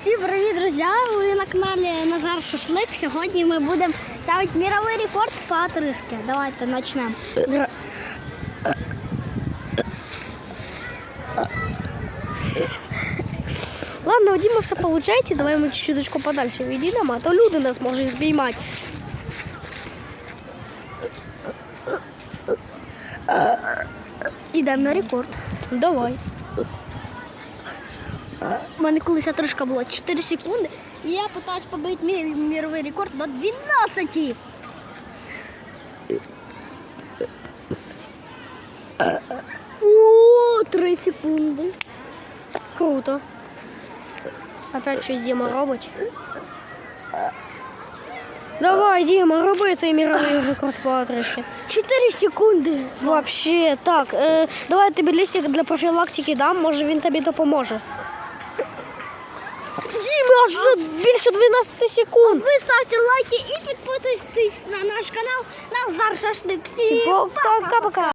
Всім привіт, друзі! Ви на каналі Назар Шашлик. Сьогодні ми будемо ставити мировий рекорд по отрижці. Давайте почнемо. Ладно, у Діма все виходить, давай ми чуточку подальше відійдемо, а то люди нас можуть спіймати. Ідемо на рекорд. Давай. У мене колись отрижка була 4 секунди, і я питаюсь побити мій міровий рекорд до 12. О, 3 секунди. Круто. Опять щось Діма робить. Давай, Діма, роби цей міровий рекорд по отрижці. 4 секунди. Вообще, так. Е, давай я тобі листик для профілактики дам, може він тобі допоможе. Аж вже більше 12 секунд. Ви ставте лайки і підписуйтесь на наш канал Назар Шашлик. Всім пока-пока.